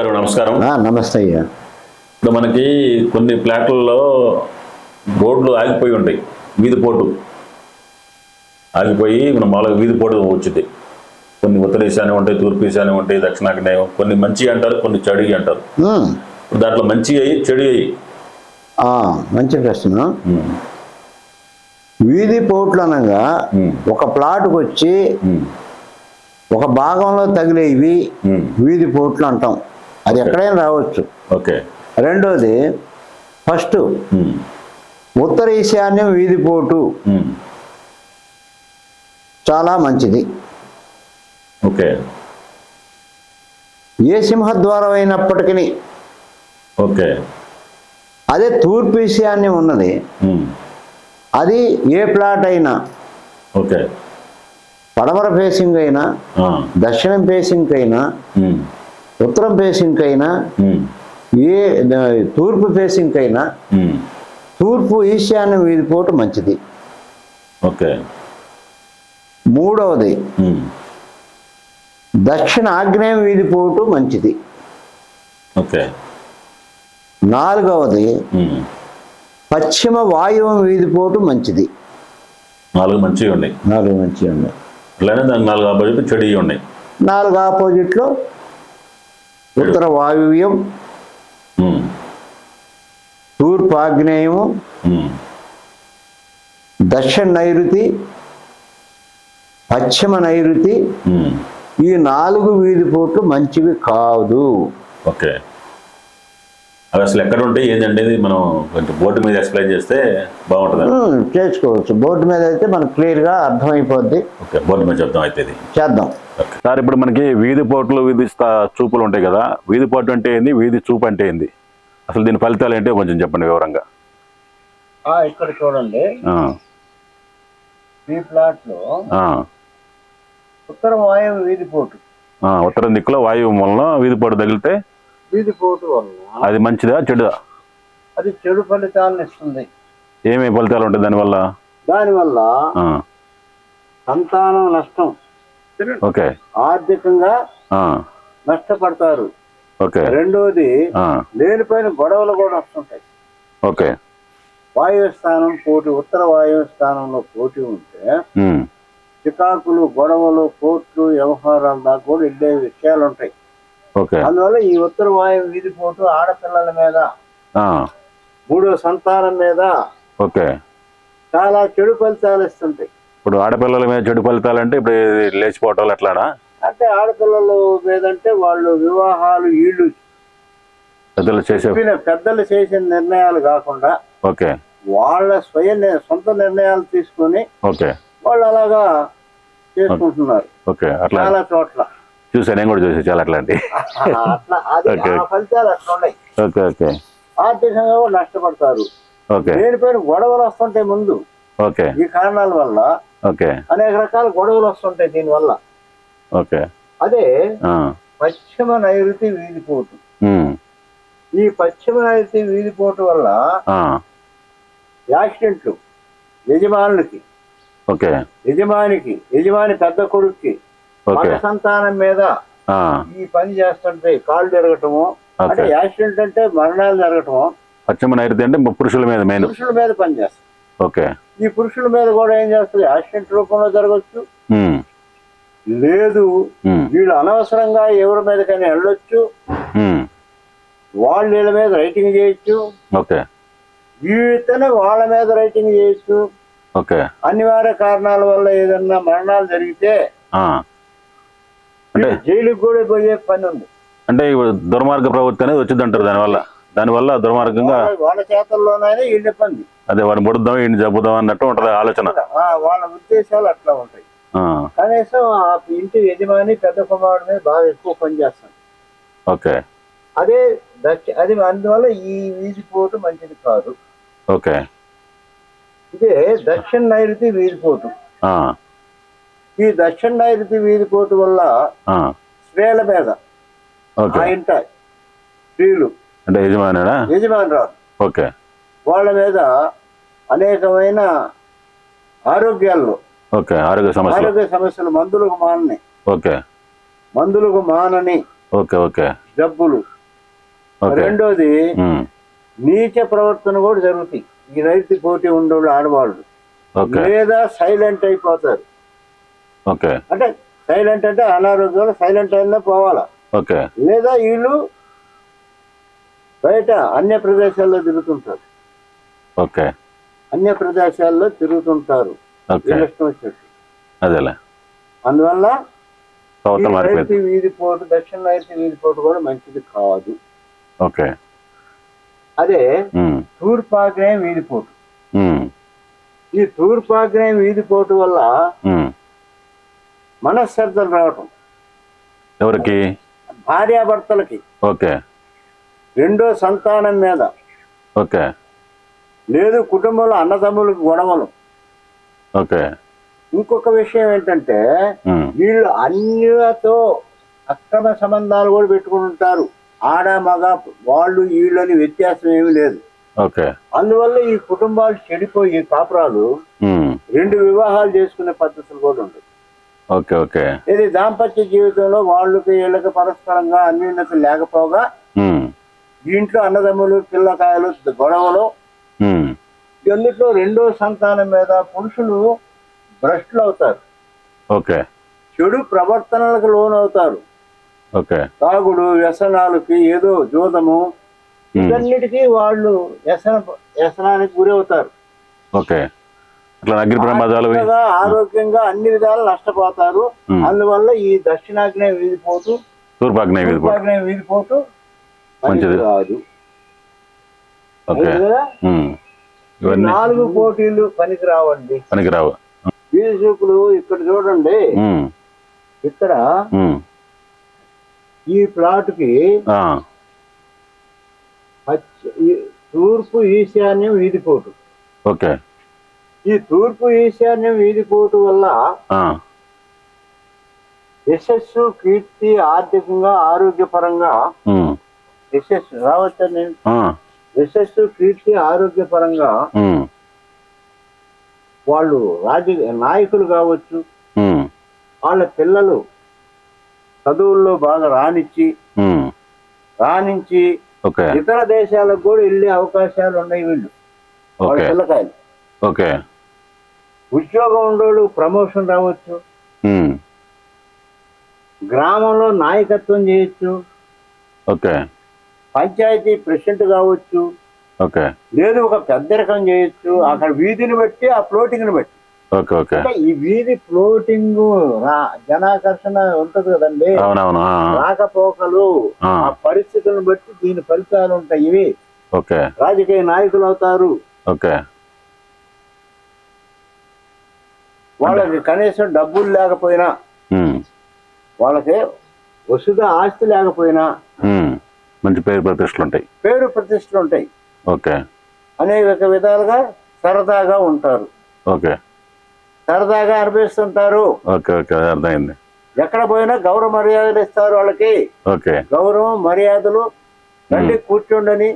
గారు నమస్కారం. నమస్తే అయ్యా. ఇప్పుడు మనకి కొన్ని ప్లాట్లలో రోడ్లు ఆగిపోయి ఉంటాయి వీధి పోటు ఆగిపోయి మన మామూలుగా వీధి పోటు వచ్చింది. కొన్ని ఉత్తర ఈశాన్యం ఉంటాయి తూర్పు ఈశాన్యం ఉంటాయి దక్షిణాగ్నేయం కొన్ని మంచి అంటారు కొన్ని చెడు అంటారు. దాంట్లో మంచి అయ్యి చెడు అయ్యి మంచి ప్రశ్న. వీధి పోట్లు అనగా. ఒక ప్లాట్కి వచ్చి ఒక భాగంలో తగిలేవి వీధి పోట్లు అంటాం. అది ఎక్కడైనా రావచ్చు. ఓకే. రెండోది ఫస్ట్ ఉత్తర ఈశాన్యం వీధి పోటు. ఉమ్, చాలా మంచిది. ఓకే. ఏ సింహద్వారం అయినప్పటికీ ఓకే. అదే తూర్పు ఈశాన్యం ఉన్నది. అది ఏ ప్లాట్ అయినా ఓకే. పడమర ఫేసింగ్ అయినా దక్షిణం ఫేసింగ్ అయినా ఉత్తరం ఫేసింగ్ అయినా ఏ తూర్పు ఫేసింగ్ అయినా ఉమ్, తూర్పు ఈశాన్యం వీధి పోటు మంచిది. ఓకే. మూడవది దక్షిణ ఆగ్నేయం వీధి పోటు మంచిది. ఓకే. నాలుగవది పశ్చిమ వాయువం వీధి పోటు మంచిది. నాలుగు మంచివి ఉన్నాయి నాలుగు మంచివి ఉన్నాయి అట్లానే దానికి నాలుగు ఆపోజిట్ చెడు ఉన్నాయి నాలుగు ఆపోజిట్లో ఉత్తర వాయువ్యం ఉమ్, తూర్పు ఆగ్నేయము ఉమ్, దక్షిణ నైరుతి పశ్చిమ నైరుతి ఈ నాలుగు వీధి పోట్లు మంచివి కాదు. ఓకే. అవి అసలు ఎక్కడ ఉంటే ఏంటంటే ఇది మనం కొంచెం బోర్డు మీద ఎక్స్ప్లెయిన్ చేస్తే బాగుంటుంది. చేసుకోవచ్చు. బోర్డు మీద అయితే మనకు క్లియర్గా అర్థమైపోద్ది. ఓకే బోర్డు మీద చెప్తాం అయితే ఇది. చేద్దాం. సార్ ఇప్పుడు మనకి వీధి పోట్లు వీధి స్థా- చూపులు ఉంటాయి కదా. వీధి పోటు అంటే ఏంది? వీధి చూపు అంటే ఏంది? అసలు దీని ఫలితాలు ఏంటో కొంచెం చెప్పండి వివరంగా. ఇక్కడ చూడండి. ఆ, ఈ ప్లాట్లో ఆ, ఉత్తర వాయువు వీధి పోటు ఆ, ఉత్తరం దిక్కులో వాయువు వలన వీధి పోటు తగిలితే? వీధి పోటు వలన అది మంచిదా చెడుదా? అది చెడు ఫలితాలను ఇస్తుంది. ఏమేమి ఫలితాలు ఉంటాయి దానివల్ల? దానివల్ల సంతానం నష్టం. ఓకే. ఆర్థికంగా నష్టపడతారు. ఓకే. రెండోది లేనిపోయిన గొడవలు కూడా వస్తుంటాయి. ఓకే. వాయువ్య స్థానం పోటీ ఉత్తర వాయువ్య స్థానంలో పోటీ ఉంటే చికాకులు గొడవలు కోర్టులు వ్యవహారాల దాకా కూడా వెళ్ళే విషయాలు ఉంటాయి. అందువల్ల ఈ ఉత్తర వాయువు వీధి పోటు ఆడపిల్లల మీద ఆ, మూడో సంతానం మీద ఓకే. చాలా చెడు ఫలితాలు ఇస్తుంటాయి. ఇప్పుడు ఆడపిల్లల మీద చెడు ఫలితాలు అంటే ఇప్పుడు లేచిపోవటం ఎట్లానా? అంటే ఆడపిల్లలు మీదంటే వాళ్ళు వివాహాలు ఈళ్ళు పెద్దలు చేసే పెద్దలు చేసిన నిర్ణయాలు కాకుండా ఓకే. వాళ్ళ స్వయం సొంత నిర్ణయాలు తీసుకొని ఓకే. వాళ్ళు అలాగా చేసుకుంటున్నారు. ఓకే. అట్లా. చాలా చోట్ల. చూసా నేను కూడా చూసా చాలా అట్లాంటి ఓకే ఓకే ఆర్థికంగా నష్టపడతారు. ఓకే. దేనిపైన గొడవలు వస్తుంటాయి ముందు. ఓకే. ఈ కారణాల వల్ల ఓకే. అనేక రకాల గొడవలు వస్తుంటాయి దీనివల్ల ఓకే. అదే పశ్చిమ నైరుతి వీధిపోటు. ఈ పశ్చిమ నైరుతి వీధిపోటు వల్ల యాక్సిడెంట్లు యజమానులకి ఓకే. యజమానికి యజమాని పెద్ద కొడుక్కి మగ సంతానం మీద ఆ, ఈ పని చేస్తుంటే కాళ్ళు జరగటము అంటే యాక్సిడెంట్ అంటే మరణాలు జరగటము పశ్చిమ నైరుతి అంటే పురుషుల మీద మెయిన్. పురుషుల మీద పని చేస్తారు ఓకే. ఈ పురుషుల మీద కూడా ఏం చేస్తుంది యాక్సిడెంట్ రూపంలో జరగచ్చు లేదు. వీళ్ళు అనవసరంగా ఎవరి మీదకైనా వెళ్ళొచ్చు. వాళ్ళు వీళ్ళ మీద రైటింగ్ చేయొచ్చు. ఓకే. వీళ్ళతోనే వాళ్ళ మీద రైటింగ్ చేయొచ్చు. ఓకే. అనివార్య కారణాల వల్ల ఏదన్నా మరణాలు జరిగితే. అంటే జైలుకి కూడా పోయే పని ఉంది. అంటే ఇప్పుడు దుర్మార్గ ప్రవృత్తి అనేది వచ్చింది అంటారు దానివల్ల. దానివల్ల దుర్మార్గంగా వాళ్ళ- చేతల్లోనైనా వీళ్ళ పని అదే వాడిని ముడుద్దాం ఈయన చంపుదాం అన్నట్టు ఉంటుంది ఆలోచన. వాళ్ళ ఉద్దేశాలు అట్లా ఉంటాయి. ఆ, కనీసం ఆ ఇంటి యజమాని పెద్ద కుమారుడు మీద బాగా ఎక్కువ పని చేస్తాడు. ఓకే. అదే దక్ష అది అందువల్ల ఈ వీధి పోటు మంచిది కాదు. ఓకే. ఇదే దక్షిణ నైరుతి వీధిపోటు ఆ, ఈ దక్షిణ నైరుతి వీధిపోటు వల్ల స్త్రీల మీద ఆ ఇంట స్త్రీలు. అంటే యజమానేనా యజమానురాలు. ఓకే. వాళ్ళ మీద అనేకమైన ఆరోగ్యాల్లో ఓకే ఆరోగ్య సమస్యలు. ఆరోగ్య సమస్యలు మందులకు మానని. ఓకే. మందులకు మానని ఓకే ఓకే. జబ్బులు ఓకే. రెండోది నీచ ప్రవర్తన కూడా జరుగుతాయి. ఈ రైతు పోటీ ఉండేవాళ్ళు ఆడవాళ్ళు. లేదా సైలెంట్ అయిపోతారు. ఓకే. అంటే సైలెంట్ అంటే అనారోగ్యంలో సైలెంట్ అయినా పోవాలా? ఓకే. లేదా వీళ్ళు బయట అన్య ప్రదేశాల్లో తిరుగుతుంటారు. ఓకే. అన్య ప్రదేశాల్లో తిరుగుతుంటారు. అదేలే. అందువల్ల వీధి పోటు దక్షిణ రైతు వీధి పోటు కూడా మంచిది కాదు. ఓకే. అదే ఉమ్, తూర్పాగ్నేయ వీధి పోటు. ఈ తూర్పాగ్నేయ వీధి పోటు వల్ల. మనశ్శబ్దలు రావటం. ఎవరికి? భార్యాభర్తలకి. ఓకే. రెండో సంతానం మీద. ఓకే. లేదు కుటుంబంలో అన్నదమ్ములకు గొడవలు. ఓకే. ఇంకొక విషయం ఏంటంటే వీళ్ళు అన్యులతో అక్రమ సంబంధాలు కూడా పెట్టుకుని ఉంటారు. ఆడ మగ వాళ్ళు వీళ్ళని వ్యత్యాసం ఏమీ లేదు. ఓకే. అందువల్ల ఈ కుటుంబాలు చెడిపోయి కాపురాలు రెండు వివాహాలు చేసుకునే పద్ధతులు కూడా ఉంటాయి ఓకే ఓకే. ఇది దాంపత్య జీవితంలో వాళ్ళకి వీళ్ళకి పరస్పరంగా అన్యూన్యత లేకపోగా దీంట్లో అన్నదమ్ములు పిల్లకాయలు గొడవలు. ఇవన్నిట్లో రెండో సంతానం మీద పురుషులు భ్రష్టులు అవుతారు. ఓకే. చెడు ప్రవర్తనలకు లోనవుతారు. ఓకే. తాగుడు వ్యసనాలకి ఏదో జూదము ఇవన్నిటికీ వాళ్ళు వ్యసన వ్యసనానికి గురవుతారు. ఓకే. అట్లా అగ్ని ప్రమాదాలు ఆరోగ్యంగా అన్ని విధాలు నష్టపోతారు. అందువల్ల ఈ దక్షిణాగ్నేయ వీధిపోతూ తూర్పాగ్నేయ వీధి పోటు. తూర్పాగ్నేయ వీధిపోతూ మంచిది. కాదు? ఓకే నాలుగు పోటీలు పనికి రావండి పనికిరావు. వీధి చూపులు ఇక్కడ చూడండి. ఇక్కడ ఈ ప్లాట్కి తూర్పు ఈశాన్యం వీధిపోటు. ఓకే. ఈ తూర్పు ఈశాన్యం వీధిపోటు వల్ల యశస్సు కీర్తి ఆర్థికంగా ఆరోగ్యపరంగా యశస్సు రావచ్చని ఆ, యశస్సు కీర్తి ఆరోగ్యపరంగా వాళ్ళు రాజకీయ నాయకులు కావచ్చు. వాళ్ళ పిల్లలు చదువుల్లో బాగా రానిచ్చి రాణించి ఓకే. ఇతర దేశాలకు కూడా వెళ్ళే అవకాశాలు ఉన్నాయి వీళ్ళు. వాళ్ళ పిల్లకాయలు. ఓకే. ఉద్యోగం ఉండోడు ప్రమోషన్ రావచ్చు. గ్రామంలో నాయకత్వం చేయొచ్చు. ఓకే. పంచాయతీ ప్రెసిడెంట్ కావచ్చు. ఓకే. లేదు ఒక పెద్దరికం చేయొచ్చు. అక్కడ వీధిని బట్టి ఆ ఫ్లోటింగ్ని బట్టి. Okay okay. ఈ వీధి ఫ్లోటింగ్ జనాకర్షణ ఉంటది కదండి. రాకపోకలు ఆ, ఆ పరిస్థితులను బట్టి దీని ఫలితాలు ఉంటాయి. ఇవి ఓకే. రాజకీయ నాయకులు అవుతారు. ఓకే. వాళ్ళకి కనీసం డబ్బులు లేకపోయినా వాళ్ళకి వసుద ఆస్తి లేకపోయినా మంచి పేరు ప్రతిష్టలు ఉంటాయి. పేరు ప్రతిష్టలు ఉంటాయి. ఓకే. అనేక విధాలుగా సరదాగా ఉంటారు. ఓకే. సరదాగా అనిపిస్తుంటారు. ఓకే ఓకే అర్థమైంది. ఎక్కడ పోయినా గౌరవ మర్యాదలు ఇస్తారు వాళ్ళకి. ఓకే. గౌరవం మర్యాదలు రండి కూర్చోండని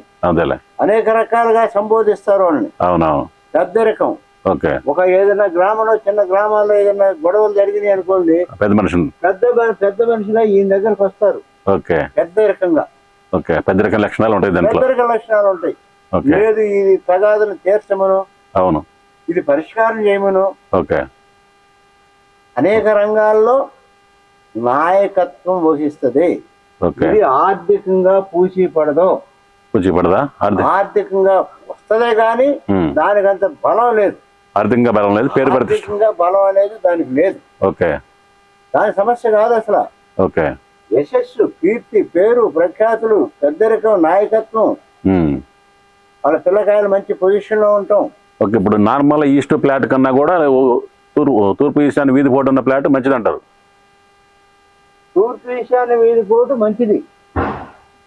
అనేక రకాలుగా సంబోధిస్తారు వాళ్ళని. అవునవును. పెద్దరికం. ఒక ఏదైనా గ్రామంలో చిన్న గ్రామాల్లో ఏదైనా గొడవలు జరిగినాయి అనుకోండి పెద్ద మనిషి పెద్ద పెద్ద మనుషులు ఈయన దగ్గరకు వస్తారు. ఓకే. పెద్ద రకంగా. ఓకే. పెద్ద రకం లక్షణాలు ఉంటాయి దాంట్లో. పెద్దరిక లక్షణాలు ఉంటాయి. లేదు ఇది తగాదులు తీర్చమను అవును. ఇది పరిష్కారం చేయమను. ఓకే. అనేక రంగాల్లో నాయకత్వం వహిస్తుంది. ఓకే. ఇది ఆర్థికంగా పూచి పడదు కూచిపడదా ఆర్థిక ఆర్థికంగా వస్తదే గాని దానికంత బలం లేదు. ఆర్థికంగా బలం లేదు పేరు ఆర్థికంగా బలం అనేది దానికి లేదు. ఓకే. దాని సమస్య కాదు అసలు. ఓకే. యశస్సు కీర్తి పేరు ప్రఖ్యాతులు పెద్దరికం నాయకత్వం. వాళ్ళ పిల్లకాయలు మంచి పొజిషన్లో ఉంటాం. ఓకే ఇప్పుడు నార్మల్ ఈస్ట్ ప్లాట్ కన్నా కూడా తూర్పు తూర్పు ఈశాన్య వీధి పోటు ఉన్న ప్లాట్ మంచిది అంటారు తూర్పు ఈశాన్య వీధి పోటు మంచిది.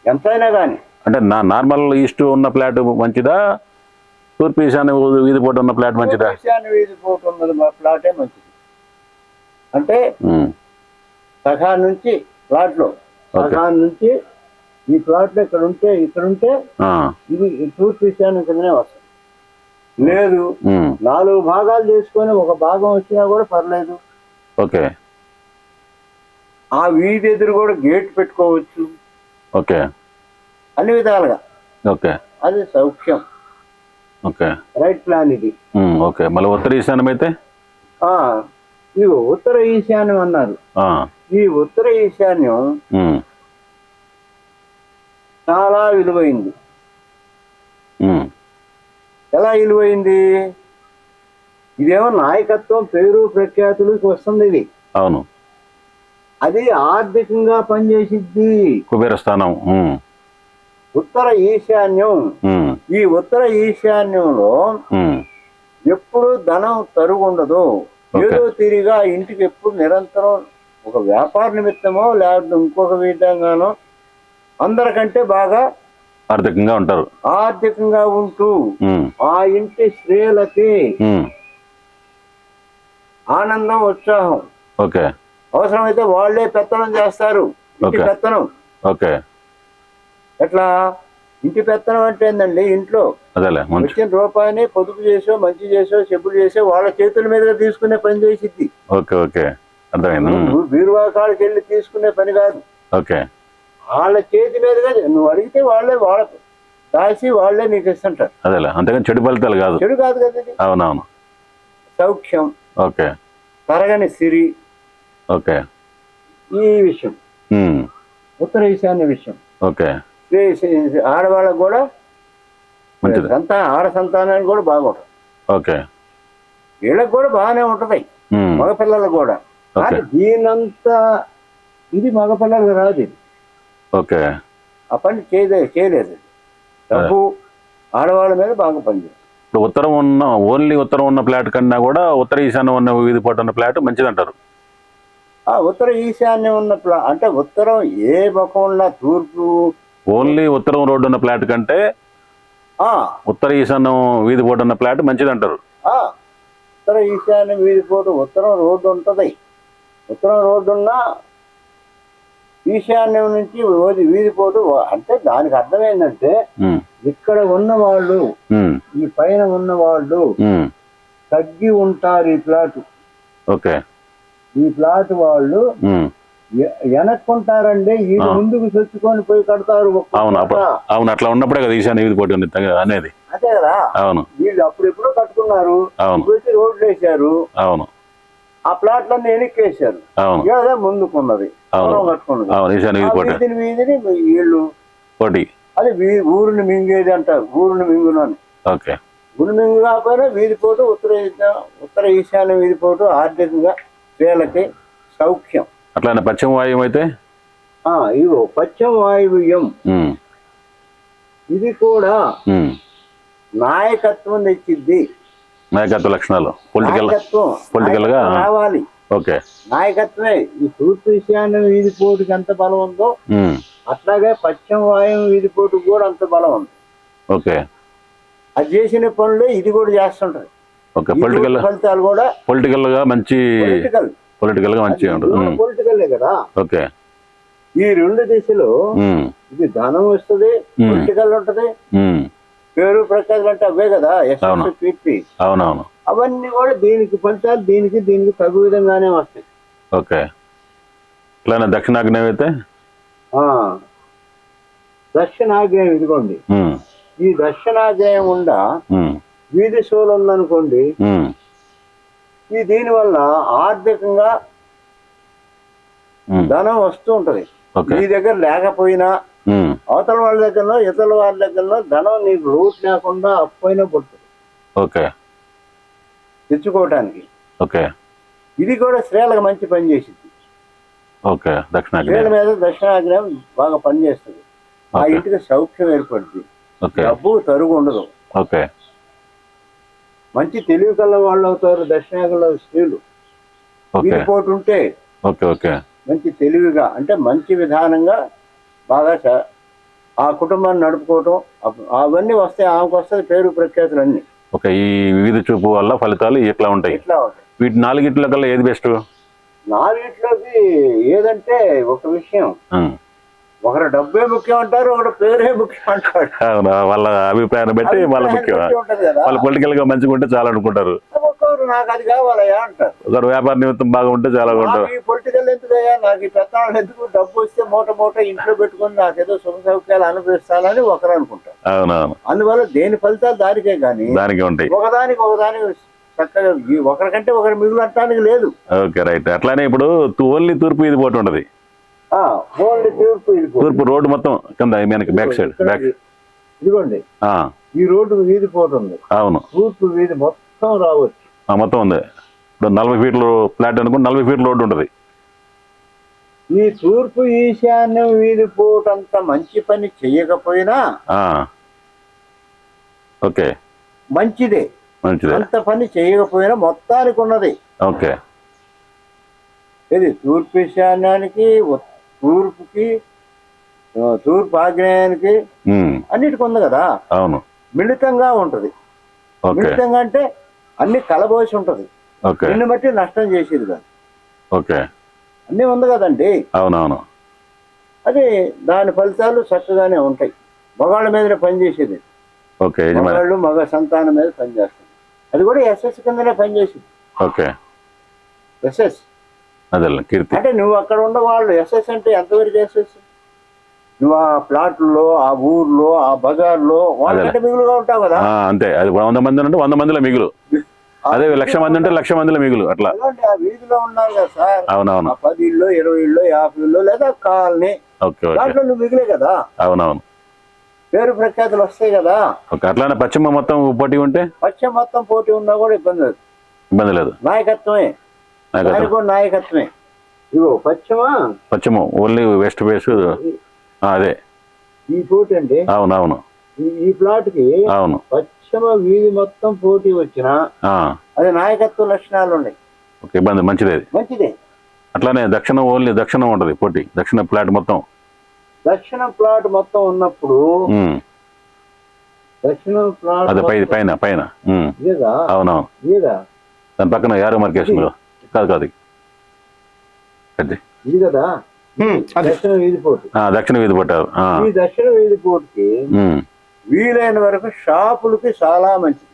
ఎంతైనా కానీ అంటే నా నార్మల్ ఈస్ట్ ఉన్న ప్లాట్ మంచిదా? తూర్పు ఈశాన్య వీధి పోటు ఉన్న ప్లాట్ మంచిదా? ఈశాన్య వీధి పోటు ఉన్నది మా ప్లాటే మంచిది. అంటే సఖా నుంచి ప్లాట్లో సఖా నుంచి ఈ ప్లాట్లో ఇక్కడ ఉంటే ఇక్కడ ఉంటే ఇది తూర్పు ఈశాన్యం కిందనే వస్తుంది. లేదు. నాలుగు భాగాలు చేసుకొని ఒక భాగం వచ్చినా కూడా పర్లేదు. ఓకే. ఆ వీధి ఎదురు కూడా గేట్ పెట్టుకోవచ్చు. ఓకే. అన్ని విధాలుగా. ఓకే. అది సౌఖ్యం. ఓకే. రైట్ ప్లాన్ ఇది. ఓకే. మళ్ళీ ఉత్తర ఈశాన్యం అయితే? ఉత్తర ఈశాన్యం అన్నారు. ఈ ఉత్తర ఈశాన్యం చాలా విలువైంది. ఎలా విలువైంది? ఇదేమో నాయకత్వం పేరు ప్రఖ్యాతులకు వస్తుంది ఇది. అవును. అది ఆర్థికంగా పనిచేసిద్ది. కుబేర స్థానం. ఉమ్, ఉత్తర ఈశాన్యం. ఈ ఉత్తర ఈశాన్యంలో ఎప్పుడు ధనం తరుగుండదు. ఏదో తిరిగా ఇంటికి ఎప్పుడు నిరంతరం ఒక వ్యాపార నిమిత్తమో లేకపోతే ఇంకొక విధంగానో అందరికంటే బాగా ఆర్థికంగా ఉంటారు. ఆర్థికంగా ఉంటూ ఆ ఇంటి స్త్రీలకి ఆనందం ఉత్సాహం. ఓకే. అవసరమైతే వాళ్ళే పెత్తనం చేస్తారు. ఇంటి. పెత్తనం. ఓకే. ఎట్లా? ఇంటి పెత్తనం అంటే ఏందండి? ఇంట్లో వచ్చిన రూపాయిని పొదుపు చేసో మంచి చేసో చెప్పులు చేసో వాళ్ళ చేతుల మీదుగా తీసుకునే పని చేసిద్ది. Okay okay. అర్థమైంది. బీరువా వెళ్ళి తీసుకునే పని కాదు. ఓకే. వాళ్ళ చేతి మీదుగా నువ్వు అడిగితే వాళ్ళే వాళ్ళ దాచి వాళ్ళే నీకు ఇస్తుంటారు. అదేలే అంతేగాని చెడు ఫలితాలు కాదు. చెడు కాదు కదా అవునవును. సౌఖ్యం ఓకే. తరగని సిరి ఓకే. ఈ విషయం. ఉత్తర ఈశాన్య విషయం. ఓకే. ఆడవాళ్ళకు కూడా సంతాన ఆడ సంతానానికి కూడా బాగుంటుంది. ఓకే. వీళ్ళకి కూడా బాగానే ఉంటది. మగపిల్లలకు కూడా. కానీ దీనంతా ఇది మగపిల్లలకు రాదు ఇది. ఓకే. ఆ పని చేయలే చేయలేదు. ఇది. డబ్బు ఆడవాళ్ళ మీద బాగా పనిచేస్తుంది. ఇప్పుడు ఉత్తరం ఉన్న ఓన్లీ ఉత్తరం ఉన్న ప్లాట్ కన్నా కూడా ఉత్తర ఈశాన్యం ఉన్న వీధి పోటు ఉన్న ప్లాట్ మంచిది అంటారు ఆ ఉత్తర ఈశాన్యం ఉన్న ప్లా అంటే ఉత్తరం ఏ ముఖం ఉన్నా తూర్పు ఓన్లీ ఉత్తరం రోడ్డు ఉన్న ప్లాట్ కంటే ఉత్తర ఈశాన్యం వీధి పోటు ఉన్న ప్లాట్ మంచిది అంటారు ఉత్తర ఈశాన్యం వీధి పోటు ఉత్తరం రోడ్డు ఉంటది. ఉత్తరం రోడ్డు ఉన్నా ఈశాన్యం నుంచి వీధి పోటు అంటే దానికి అర్థం ఏంటంటే ఇక్కడ ఉన్న వాళ్ళు ఈ పైన ఉన్న వాళ్ళు తగ్గి ఉంటారు ఈ ప్లాట్ ఓకే. ఈ ప్లాట్ వాళ్ళు వెనక్కుంటారండి వీళ్ళు ఆ. ముందుకు చొచ్చుకొని పోయి కడతారు అవును పూట. అవును అట్లా ఉన్నప్పుడే కదా ఈశాన్య వీధి పోటు ఉంది అనేది. అంతే కదా. అవును. వీళ్ళు అప్పుడు ఎప్పుడో కట్టుకున్నారు వచ్చి రోడ్లు వేశారు. అవును. ఆ ప్లాట్లన్నీ వెనక్కేశారు అవును. ఏదో ముందుకున్నది. కట్టుకున్నది. వీధి పోటు. వీధిని వీళ్ళు పోటీ. అది ఊరిని మింగేది అంటారు. ఊరిని మింగును అని. ఓకే. ఊరి మింగు కాకపోయినా వీధిపోటు ఉత్తర ఈశా- ఉత్తర ఈశాన్య వీధిపోటు ఆర్థికంగా వీళ్ళకి సౌఖ్యం. అట్లానే పశ్చిమ వాయువు అయితే? ఆ ఇగో పశ్చిమ వాయువ్యం. ఇది కూడా నాయకత్వం తెచ్చిద్ది. నాయకత్వ లక్షణాలు. పొలిటికల్ పొలిటికల్గా? రావాలి. ఓకే. నాయకత్వమే. ఈ తూర్పు ఈశాన్యం వీధి పోటుకి ఎంత బలం ఉందో అట్లాగే పశ్చిమ వాయువు వీధి పోటుకు కూడా అంత బలం ఉంది. ఓకే. అది చేసిన పనులే ఇది కూడా చేస్తుంటది ఓకే పొలిటికల్ ఫలితాలు కూడా పొలిటికల్గా మంచి పొలిటికల్ పొలిటికల్గా మంచిగా ఉంటుంది. కదా. ఓకే. ఈ రెండు దిశలో ఇది ధనం వస్తుంది. పొలిటికల్ ఉంటది. పేరు ప్రఖ్యాతులు అంటే అవే కదా కీర్తి అవునవును. అవన్నీ కూడా దీనికి ఫలితాలు దీనికి దీనికి తగు విధంగానే వస్తాయి. ఓకే. అట్లానే దక్షిణాగ్నేయం అయితే? ఆ. దక్షిణాగ్నేయం ఇదిగోండి. ఈ దక్షిణాగ్నేయం ఉండా వీధి సోలు ఉందనుకోండి ఈ దీని వల్ల ఆర్థికంగా ధనం వస్తూ ఉంటది. నీ దగ్గర లేకపోయినా అవతల వాళ్ళ దగ్గరనో ఇతర వాళ్ళ దగ్గరనో ధనం నీకు రూట్ లేకుండా అప్పైనా పుడుతుంది. ఓకే. తెచ్చుకోవటానికి. ఓకే. ఇది కూడా స్త్రీలకు మంచి పని చేసింది. ఓకే. స్త్రీల మీద దక్షిణాగ్రహం బాగా పనిచేస్తుంది. ఆ ఇంటికి సౌఖ్యం ఏర్పడుతుంది. డబ్బు తరుగు ఉండదు. ఓకే. మంచి తెలివి కల వాళ్ళు అవుతారు దక్షిణాగ్రహ స్త్రీలు. ఓకే. వీరిపోటు ఉంటే ఓకే ఓకే. మంచి తెలివిగా అంటే మంచి విధానంగా బాగా ఆ కుటుంబాన్ని నడుపుకోవటం అవన్నీ వస్తాయి ఆమెకు వస్తుంది పేరు ప్రఖ్యాతులు అన్ని. ఓకే ఈ వివిధ చూపు వల్ల ఫలితాలు ఇట్లా ఉంటాయి? ఇట్లా ఉంటాయి? వీటి నాలుగిట్ల కల్లా ఏది బెస్ట్? నాలుగిట్లోకి ఏదంటే ఒక విషయం. ఒకరు డబ్బే ముఖ్యం అంటారు ఒకరు పేరే ముఖ్యం అంటారు. అవునా? వాళ్ళ అభిప్రాయాన్ని బట్టి వాళ్ళ ముఖ్యం వాళ్ళు పొలిటికల్గా మంచిగా ఉంటే చాలా అనుకుంటారు. నాకు అది కావాలయ్యా అంటారు. ఒకరు వ్యాపార నిమిత్తం బాగా ఉంటే చాలా ఉంటుంది ఈ పొలిటికల్ ఎందుకయ్యా? నాకు ఈ పెత్తనాలు ఎందుకు? డబ్బు వస్తే మూట మూట ఇంట్లో పెట్టుకొని నాకు ఏదో సుఖ సౌఖ్యాలు అనుభవిస్తానని ఒకరు అనుకుంటారు. అవునవును. అందువల్ల దేని ఫలితాలు దానికే కానీ దానికి ఉంటాయి. ఒకదానికి ఒకదానికి చక్కగా ఒకరికంటే ఒకరి మిగులు అంటానికి లేదు. Okay right. అట్లానే ఇప్పుడు ఓన్లీ తూర్పు ఇది పోటీ ఉంటుంది తూర్పు రోడ్డు మొత్తం కింద మనకి బ్యాక్ సైడ్ బ్యాక్ ఇదిగోండి. ఈ రోడ్డు వీధి పోతుంది అవును. తూర్పు వీధి మొత్తం రావచ్చు. ఆ, మొత్తం ఉంది. ఇప్పుడు నలభై ఫీట్లు ఫ్లాట్ అనుకుంటే నలభై ఫీట్ల రోడ్డు ఉంటుంది. ఈ తూర్పు ఈశాన్యం వీధి పోటంత మంచి పని చెయ్యకపోయినా ఆ. ఓకే. మంచిదే. మంచిదే. అంత పని చేయకపోయినా మొత్తానికి ఉన్నది. ఓకే. ఇది తూర్పు ఈశాన్యానికి తూర్పుకి తూర్పు ఆగ్నేయానికి అన్నిటికి ఉంది కదా. అవును. మిళితంగా ఉంటది. మిళితంగా అంటే అన్ని కలబోసి ఉంటది. దీన్ని బట్టి నష్టం చేసేది కాదు. ఓకే. అన్నీ ఉంది కదండి. అవునవును. అది దాని ఫలితాలు చక్కగానే ఉంటాయి. మగాళ్ళ మీదనే పనిచేసేది. ఓకే మగాళ్ళు మగ సంతానం మీద పనిచేస్తుంది అది కూడా ఎస్ఎస్ కిందనే పనిచేసింది. ఓకే. ఎస్ఎస్. కీర్తి. అంటే నువ్వు అక్కడ ఉన్న వాళ్ళు ఎస్ఎస్ అంటే ఎంతవరకు ఎస్ఎస్ నువ్వు ఆ ప్లాట్లో ఆ ఊర్లో ఆ బజార్లో వాళ్ళకంటే మిగులుగా ఉంటావు కదా? అంతే. అది వంద మంది అంటే వంద మందిలో మిగులు. అదే లక్ష మంది ఉంటే లక్ష మందిలో మిగులు అట్లా. వీధిలో ఉన్నారు కదా సార్? అవునవును. పది ఇళ్ళు ఇరవై ఇళ్ళు యాభై ఇళ్ళు లేదా కాలనీ దాంట్లో నువ్వు మిగిలే కదా? అవునవును. పేరు ప్రఖ్యాతులు వస్తాయి కదా? అట్లానే పశ్చిమ మొత్తం పోటీ ఉంటే? పశ్చిమ మొత్తం పోటీ ఉన్నా కూడా ఇబ్బంది లేదు. ఇబ్బంది లేదు. నాయకత్వమే. కూడా నాయకత్వమే. ఇగో పశ్చిమ. పశ్చిమ ఓన్లీ వెస్ట్ ఫేస్ అదే. ఈ పోటీ అండి అవునవును. ఈ- ఈ ప్లాట్కి అవును. పశ్చిమ వీధి మొత్తం పోటీ వచ్చినా అది నాయకత్వ లక్షణాలు ఉన్నాయి. ఓకే ఇబ్బంది మంచిది మంచిదే. అట్లానే దక్షిణం ఓన్లీ దక్షిణం ఉంటుంది పోటీ దక్షిణ ప్లాట్ మొత్తం. దక్షిణ ప్లాట్ మొత్తం ఉన్నప్పుడు దక్షిణ ప్లాట్ అదే పై పైన పైన. ఇదేగా అవునవును. దాని పక్కన యారో మార్కేషన్ కాదు కాదు. అది. ఇది కదా? దక్షిణ వీధి పోటీ ఆ, దక్షిణ వీధి పట్టారు ఆ, ఈ దక్షిణ వీధి పోటీకి. వీలైన వరకు షాపులకి చాలా మంచిది.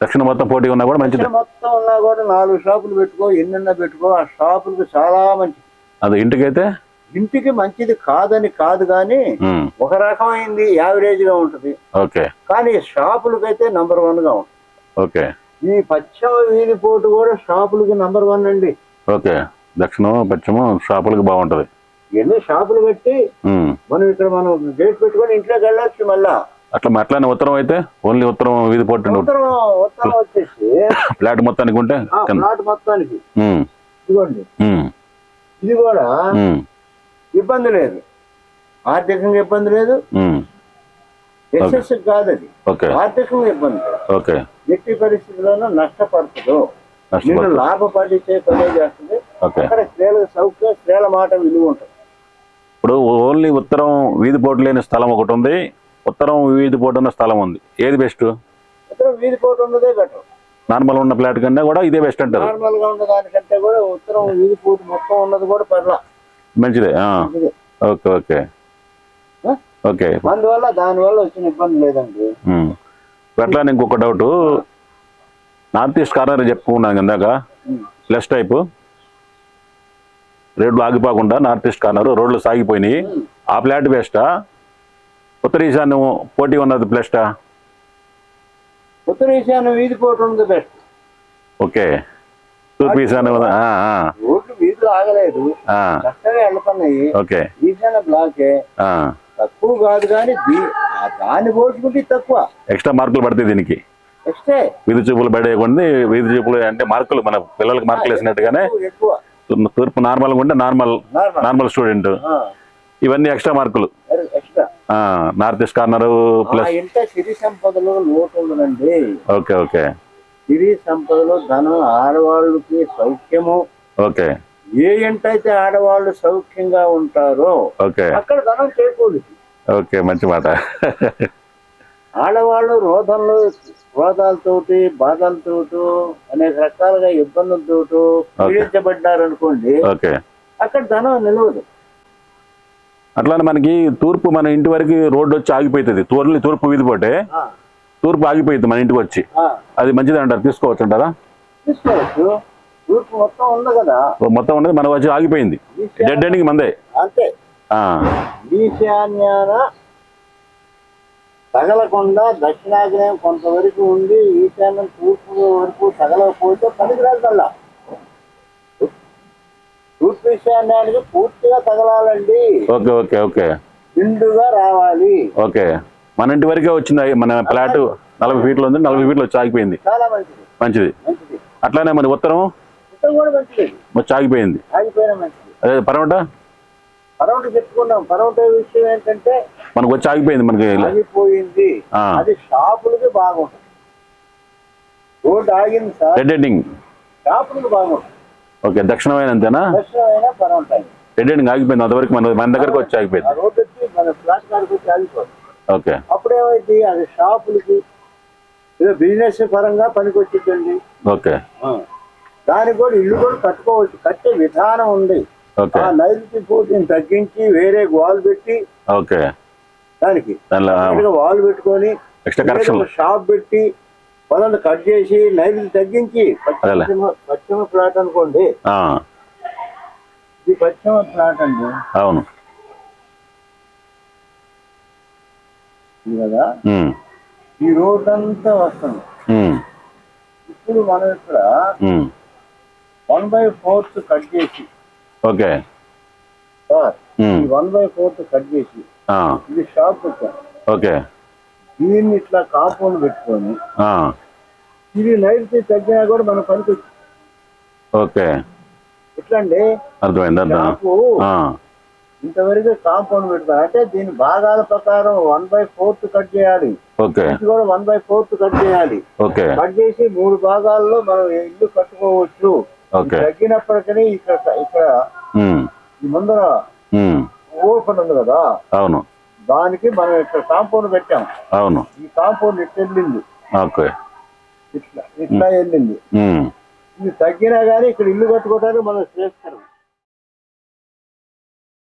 దక్షిణ మొత్తం పోటీ ఉన్నా కూడా మంచిది. మొత్తం ఉన్నా కూడా నాలుగు షాపులు పెట్టుకో ఎన్నెన్న పెట్టుకో ఆ షాపులకి చాలా మంచిది. అది ఇంటికైతే? ఇంటికి మంచిది కాదని కాదు కానీ ఒక రకమైంది యావరేజ్గా ఉంటుంది. ఓకే. కానీ షాపులకైతే నంబర్ వన్గా ఉంటుంది. ఓకే. ఈ పశ్చిమ వీధి పోటు కూడా షాపులకి నంబర్ వన్ అండి. ఓకే. దక్షిణం పశ్చిమం షాపులకు బాగుంటుంది. ఎన్ని షాపులు ఉమ్. మనం ఇక్కడ మనం గేట్ పెట్టుకొని ఇంట్లోకి వెళ్ళొచ్చు మళ్ళా. అట్లా అట్లానే ఉత్తరం అయితే ఓన్లీ ఉత్తరం వీధి పోటీ. ఉత్తరం ఉత్తరం వచ్చేసి ఫ్లాట్ మొత్తానికి ఉంటే. ప్లాట్ మొత్తానికి. ఇదిగోండి. ఇది కూడా ఇబ్బంది లేదు. ఆర్థికంగా ఇబ్బంది లేదు. ఎస్ఎస్ కాదు అది ఆర్థికంగా ఇబ్బంది. ఎట్టి పరిస్థితుల్లోనూ నష్టపోతుంది లాభపడిచే పనే చేస్తుంది. అక్కడ స్త్రీల సౌఖ్యం స్త్రీల మాట విలువ ఉంటుంది. ఇప్పుడు ఓన్లీ ఉత్తరం వీధి పోటు లేని స్థలం ఒకటి ఉంది. ఉత్తరం వీధి పోటు ఉన్న స్థలం ఉంది. ఏది బెస్ట్? ఉత్తరం వీధి పోటు ఉన్నదే బెటర్. నార్మల్ ఉన్న ఫ్లాట్ కన్నా కూడా ఇదే బెస్ట్ అంటారు. నార్మల్గా ఉన్న దానికంటే కూడా ఉత్తరం వీధి పోటు మొత్తం ఉన్నది కూడా పర్లా. మంచిదే. Okay okay? ఓకే. అందువల్ల దానివల్ల వచ్చిన ఇబ్బంది లేదండి. అట్లానే ఇంకొక డౌట్. నార్త్ ఈస్ట్ కార్నర్ చెప్పుకున్నాం ఇందాక. Plus type. రోడ్లు ఆగిపోకుండా నార్త్ ఈస్ట్ కార్నర్ రోడ్లు సాగిపోయినాయి. ఆ ఫ్లాట్ బెస్టా ఉత్తర ఈశాన్యం పోటీ ఉన్నది ప్లస్టా ఉత్తర ఈశాన్య వీధి పోటు ఉన్నది బెస్ట్ ఓకే. తూర్పు ఈశాన్యం రోడ్లు వీధులు ఆగలేదు. ఓకే. ఈశాన్య బ్లాకే. తక్కువ కాదు కానీ దాన్ని పోల్చుకుంటే తక్కువ. ఎక్స్ట్రా మార్కులు పడతాయి దీనికి. వీధి చూపులు పడేయకుండా వీధి చూపులు అంటే మార్కులు మన పిల్లలకి మార్కులు వేసినట్టుగానే తూర్పు నార్మల్గా ఉంటే నార్మల్ నార్మల్. స్టూడెంట్. ఇవన్నీ ఎక్స్ట్రా మార్కులు. మరి ఎక్స్ట్రా. ఆ, నార్త్ ఈస్ట్ కార్నర్ ప్లస్ సిరి సంపదలో లోటు ఉండదండి. Okay okay. సిరి సంపదలో ధనం ఆడవాళ్ళకి సౌఖ్యము. ఓకే. ఏ ఇంటైతే ఆడవాళ్ళు సౌఖ్యంగా ఉంటారో అక్కడ ధనం చేకూరుతుంది. ఓకే మంచి మాట. ఆడవాళ్ళు రోధంలో క్రోధాలతోటి బాధలతోటి అనేక రకాలుగా ఇబ్బందులతోటి పీడించబడ్డారనుకోండి ఓకే. అక్కడ ధనం నిలవదు. అట్లానే మనకి తూర్పు మన ఇంటి వరకు రోడ్డు వచ్చి ఆగిపోతుంది తూర్పు తూర్పు వీధి పోతే ఆ, తూర్పు ఆగిపోయింది మన ఇంటికి వచ్చి. అది మంచిది అంటారు తీసుకోవచ్చు అంటారా తీసుకోవచ్చు. తూర్పు మొత్తం ఉంది కదా. మొత్తం ఉన్నది మన వచ్చి ఆగిపోయింది. డెడ్ ఎండింగ్ మందే. అంతే. ఈశాన్యాన తగలకుండా దక్షిణాగ్నేయం కొంతవరకు ఉండి ఈశాన్యం తూర్పు వరకు తగలకపోతే పనికిరాదు కల్లా తూర్పు ఈశాన్యానికి పూర్తిగా తగలాలండి. Okay okay okay. నిండుగా రావాలి. ఓకే. మన ఇంటి వరకే వచ్చింది మన ఫ్లాట్ నలభై ఫీట్లు ఉంది నలభై ఫీట్లు వచ్చి ఆగిపోయింది. చాలా మంచిది. మంచిది. అట్లానే మన ఉత్తరం? ఉత్తరం కూడా మంచిది ఆగిపోయింది. ఆగిపోయిన మంచిది. అదే పరమట పరౌంట చెప్పుకున్నాం. పరౌంట విషయం ఏంటంటే మనకు వచ్చి ఆగిపోయింది మనకి ఆగిపోయింది. అది షాపులకి బాగుంటుంది. రోడ్డు ఆగింది సార్. డెడ్ ఎండింగ్ షాపులకు బాగుంటుంది. ఓకే దక్షిణమైన అంతేనా దర్శనమైనా పరౌంట డెడ్ ఎండింగ్ ఆగిపోయింది. అంతవరకు మన మన దగ్గరకు వచ్చి ఆగిపోయింది. రోడ్డు వచ్చి మన ఫ్లాట్ కాడికి వచ్చి ఆగిపోతుంది ఓకే. అప్పుడు ఏమైంది అది షాపులకి ఏదో బిజినెస్ పరంగా పనికొచ్చిందండి. ఓకే. దానికి కూడా ఇల్లు కూడా కట్టుకోవచ్చు. కట్టే విధానం ఉంది. ఆ నైరుతి పూర్తిని తగ్గించి వేరే వాల్ పెట్టి ఓకే. దానికి వాల్ పెట్టుకొని షాప్ పెట్టి పొలాలు కట్ చేసి నైరుతి తగ్గించి. పశ్చిమ ప్లాట్ అనుకోండి. ఇది పశ్చిమ ప్లాట్ అండి. అవును. కదా? ఈ రోడ్ అంతా వస్తుంది ఇప్పుడు మనం ఇక్కడ. వన్ బై ఫోర్త్ కట్ చేసి ఓకే. సార్ ఈ వన్ బై ఫోర్త్ కట్ చేసి ఇది షాప్ ఓకే. దీన్ని ఇట్లా కాంపౌండ్ పెట్టుకొని ఇది నైరుతి తగ్గినా కూడా మన పనికి ఓకే. ఎట్లా అండి అర్థమైంది అర్థం. ఇంతవరకు కాంపౌండ్ పెడతారు అంటే దీని భాగాల ప్రకారం వన్ బై ఫోర్త్ కట్ చేయాలి. ఇది కూడా వన్ బై ఫోర్త్ కట్ చేయాలి. ఓకే. కట్ చేసి మూడు భాగాల్లో మనం ఇల్లు కట్టుకోవచ్చు. తగ్గినప్పటికీ ఇక్కడ ఇక్కడ ఈ ముందర ఓపెన్ ఉంది కదా? అవును. దానికి మనం ఇక్కడ కాంపౌండ్ పెట్టాం. అవును. ఈ కాంపౌండ్ ఇట్లా వెళ్ళింది. ఓకే. ఇట్లా ఇట్లా వెళ్ళింది. ఇది తగ్గినా కానీ ఇక్కడ ఇల్లు కట్టుకోవడానికి మనం శ్రేష్టం